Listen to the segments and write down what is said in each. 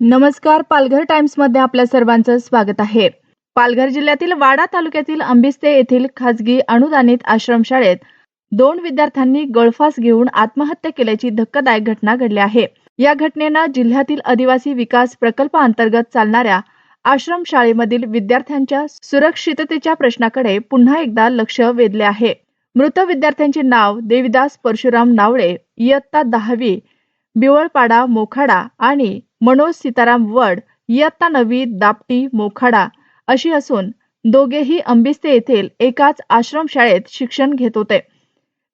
नमस्कार पालघर टाइम्समध्ये आपल्या सर्वांचं स्वागत आहे. पालघर जिल्ह्यातील वाडा तालुक्यातील अंबिस्ते येथील खासगी अनुदानित आश्रमशाळेत दोन विद्यार्थ्यांनी गळफास घेऊन आत्महत्या केल्याची धक्कादायक घटना घडली आहे. या घटनेनं जिल्ह्यातील आदिवासी विकास प्रकल्पाअंतर्गत चालणाऱ्या आश्रमशाळेमधील विद्यार्थ्यांच्या सुरक्षिततेच्या प्रश्नाकडे पुन्हा एकदा लक्ष वेधले आहे. मृत विद्यार्थ्यांचे नाव देविदास परशुराम नावळे इयत्ता दहावी बिवळपाडा मोखाडा आणि मनोज सीताराम वड इयत्ता नवी दापटी मोखाडा अशी असून दोघेही अंबिस्ते येथील एकाच आश्रमशाळेत शिक्षण घेत होते.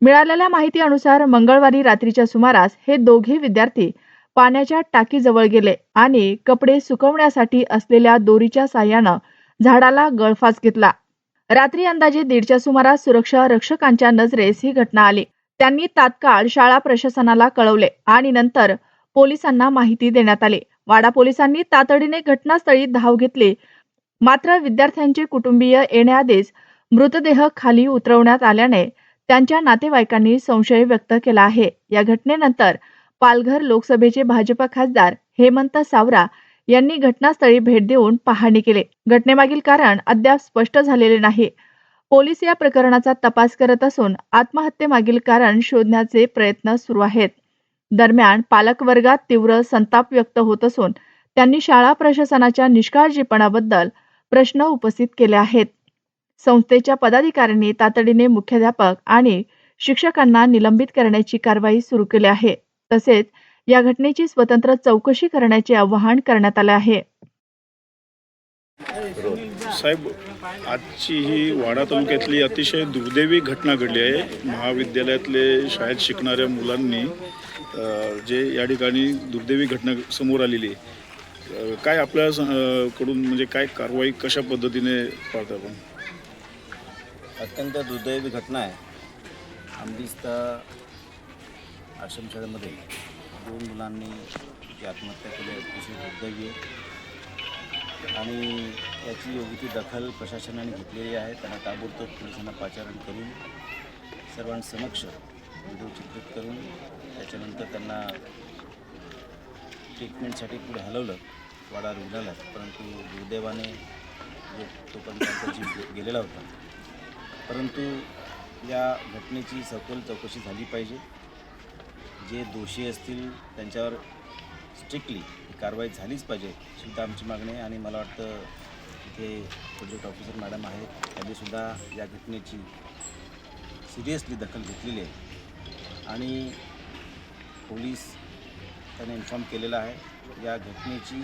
मिळालेल्या माहितीनुसार मंगळवारी रात्रीच्या सुमारास हे दोघे विद्यार्थी पाण्याच्या टाकीजवळ गेले आणि कपडे सुकवण्यासाठी असलेल्या दोरीच्या साह्यानं झाडाला गळफास घेतला. रात्री अंदाजे दीडच्या सुमारास सुरक्षा रक्षकांच्या नजरेस ही घटना आली. त्यांनी तात्काळ शाळा प्रशासनाला कळवले आणि नंतर पोलिसांना माहिती देण्यात आली. वाडा पोलिसांनी तातडीने घटनास्थळी धाव घेतली. मात्र विद्यार्थ्यांचे कुटुंबीय येण्याआधीच मृतदेह खाली उतरवण्यात आल्याने त्यांच्या नातेवाईकांनी संशय व्यक्त केला आहे. या घटनेनंतर पालघर लोकसभेचे भाजपा खासदार हेमंत सावरा यांनी घटनास्थळी भेट देऊन पाहणी केली. घटनेमागील कारण अद्याप स्पष्ट झालेले नाही. पोलीस या प्रकरणाचा तपास करत असून आत्महत्येमागील कारण शोधण्याचे प्रयत्न सुरू आहेत. दरम्यान पालक वर्गात तीव्र संताप व्यक्त होत असून त्यांनी शाळा प्रशासनाच्या निष्काळजीपणाबद्दल प्रश्न उपस्थित केले आहेत. संस्थेच्या पदाधिकाऱ्यांनी तातडीने मुख्याध्यापक आणि शिक्षकांना निलंबित करण्याची कारवाई सुरू केली आहे. तसेच या घटनेची स्वतंत्र चौकशी करण्याचे आवाहन करण्यात आले आहे. साहेब आजची ही वाडा तालुक्यातली अतिशय दुर्दैवी घटना घडली आहे. महाविद्यालयातले शाळेत शिकणाऱ्या मुलांनी जे या ठिकाणी दुर्दैवी घटना समोर आलेली आहे काय आपल्या स- कडून म्हणजे काय कारवाई कशा पद्धतीने पाळतो आपण? अत्यंत दुर्दैवी घटना आहे. आंबिस्ता आश्रमशाळेमध्ये दोन मुलांनी जी आत्महत्या केली आहे अतिशय दुर्दैवी आहे. आणि याची योग्य ती दखल प्रशासनाने घेतलेली आहे. त्यांना ताबडतोब पोलिसांना पाचारण करून सर्वांसमक्ष व्हिडिओ चित्रित करून त्याच्यानंतर त्यांना ट्रीटमेंटसाठी पुढे हलवलं. वाडा रुग्णालयात. परंतु दुर्दैवाने जो तोपर्यंत त्यांचा जीव गेलेला होता. परंतु या घटनेची सखोल चौकशी झाली पाहिजे. जे दोषी असतील त्यांच्यावर स्ट्रिक्टली कारवाई झालीच पाहिजे सुद्धा आमची मागणी आहे. आणि मला वाटतं इथे प्रोजेक्ट ऑफिसर मॅडम आहेत त्यांनीसुद्धा या घटनेची सिरियसली दखल घेतलेली आहे. आणि पोलीस त्यांना इन्फॉर्म केलेला आहे या घटनेची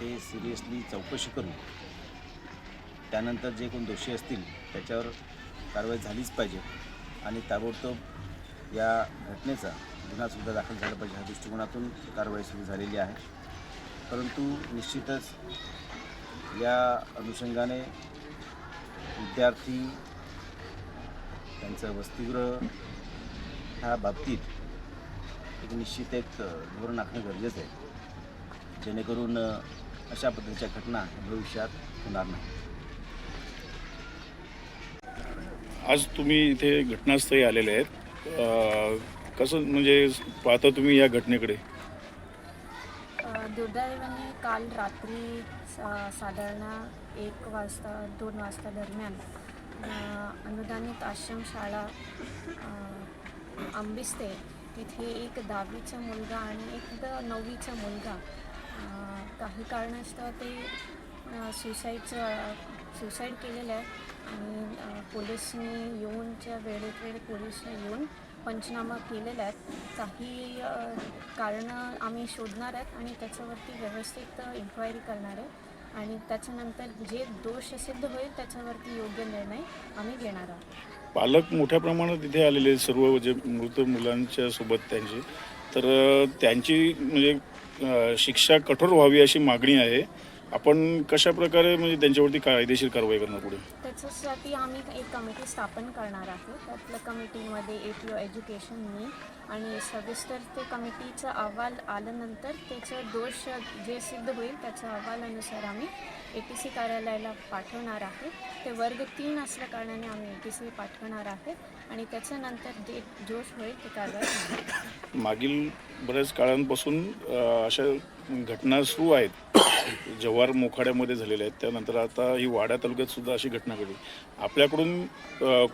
ते सिरियसली चौकशी करून त्यानंतर जे कोण दोषी असतील त्याच्यावर कारवाई झालीच पाहिजे. आणि ताबडतोब या घटनेचा गुन्हासुद्धा दाखल झाला पाहिजे ह्या दृष्टिकोनातून कारवाई सुरू झालेली आहे. परंतु निश्चितच या अनुषंगाने विद्यार्थी त्यांचं वसतिगृह ह्या बाबतीत एक निश्चित एक धोरण आखणं गरजेचं आहे. जेणेकरून अशा पद्धतीच्या घटना भविष्यात होणार नाही आज तुम्ही इथे घटनास्थळी आलेले आहेत. कसं म्हणजे पाहता तुम्ही या घटनेकडे? दुर्दैवाने काल रात्री सा- साधारण एक वाजता दोन वाजता दरम्यान अनुदानित आश्रमशाळा अ, आंबिस्ते तिथे एक दहावीचा मुलगा आणि एक द- नववीचा मुलगा काही कारणास्तव ते सुसाईडचं सुसाईड केलेलं आहे. आणि पोलिसने येऊनच्या वेळेत वेळ पोलिसने येऊन पंचनामा केलेला आहेत. काही कारणं आम्ही शोधणार आहेत आणि त्याच्यावरती व्यवस्थित इन्क्वायरी करणार आहे. आणि त्याच्यानंतर जे दोष सिद्ध होईल त्याच्यावरती योग्य निर्णय आम्ही घेणार आहोत. पालक मोठ्या प्रमाणात इथे आलेले आहेत, सर्व जे मृत मुलांच्या सोबत त्यांचे. तर त्यांची म्हणजे शिक्षा कठोर व्हावी अशी मागणी आहे. आपण कशा प्रकारे म्हणजे त्यांच्यावरती कायदेशीर कारवाई करणार पुढे? त्याच्यासाठी आम्ही एक कमिटी स्थापन करणार आहे. त्यातल्या कमिटीमध्ये ए टी ओ एज्युकेशन मी आणि सविस्तर ते कमिटीचा अहवाल आल्यानंतर त्याचं दोष जे सिद्ध होईल त्याच्या अहवालानुसार आम्ही ए टी सी कार्यालयाला पाठवणार आहे. ते वर्ग तीन असल्या कारणाने आम्ही ए टी सी पाठवणार आहे आणि त्याच्यानंतर जे जोश होईल ते कारवाई. मागील बऱ्याच काळांपासून अ, अशा घटना सुरू आहेत. जव्हार मोखाड्यामध्ये झालेल्या आहेत. त्यानंतर आता ही वाडा तालुक्यात सुद्धा अशी घटना घडली. आपल्याकडून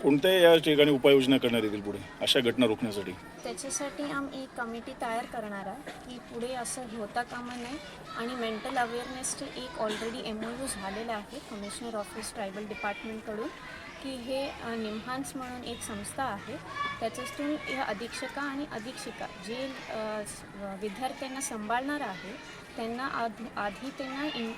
कोणत्या या ठिकाणी उपाययोजना करण्यात येतील पुढे? अशा घटना रोखण्यासाठी. त्याच्यासाठी आम्ही एक कमिटी तयार करणार आहे की पुढे असं होता कामा नये आणि मेंटल अवेअरनेसचे एक ऑलरेडी एम ओ यू झालेलं आहे कमिशनर ऑफिस ट्रायबल डिपार्टमेंटकडून की हे निम्हान्स म्हणून एक संस्था आहे. त्याच्यातून ह्या अधीक्षका आणि अधीक्षिका जे विद्यार्थ्यांना सांभाळणार आहे त्यांना आधी आधी त्यांना इन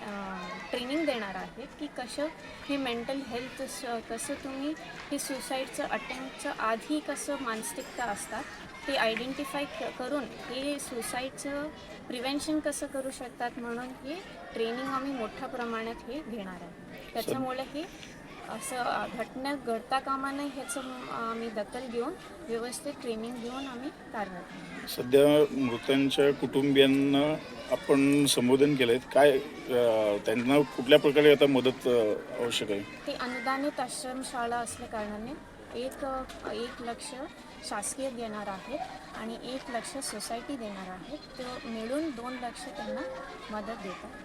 ट्रेनिंग देणार आहे की कसं हे मेंटल हेल्थ कसं तुम्ही हे सुसाईडचं अटेम्प्टचं आधी कसं मानसिकता असतात ते आयडेंटिफाय करून हे सुसाईडचं प्रिव्हेन्शन कसं करू शकतात म्हणून हे ट्रेनिंग आम्ही मोठ्या प्रमाणात हे घेणार आहे. त्याच्यामुळे हे असं घटना घडता कामा नये ह्याचं आम्ही दखल घेऊन व्यवस्थित ट्रेनिंग घेऊन आम्ही कारवाई सध्या मृतांच्या कुटुंबियांना आपण संबोधन केलं आहे काय त्यांना कुठल्या प्रकारे आता मदत आवश्यक आहे? ते अनुदानित आश्रमशाळा असल्या कारणाने एक एक लक्ष शासकीय देणार आहेत आणि एक लक्ष सोसायटी देणार आहेत. तर मिळून दोन लक्ष त्यांना मदत देतात.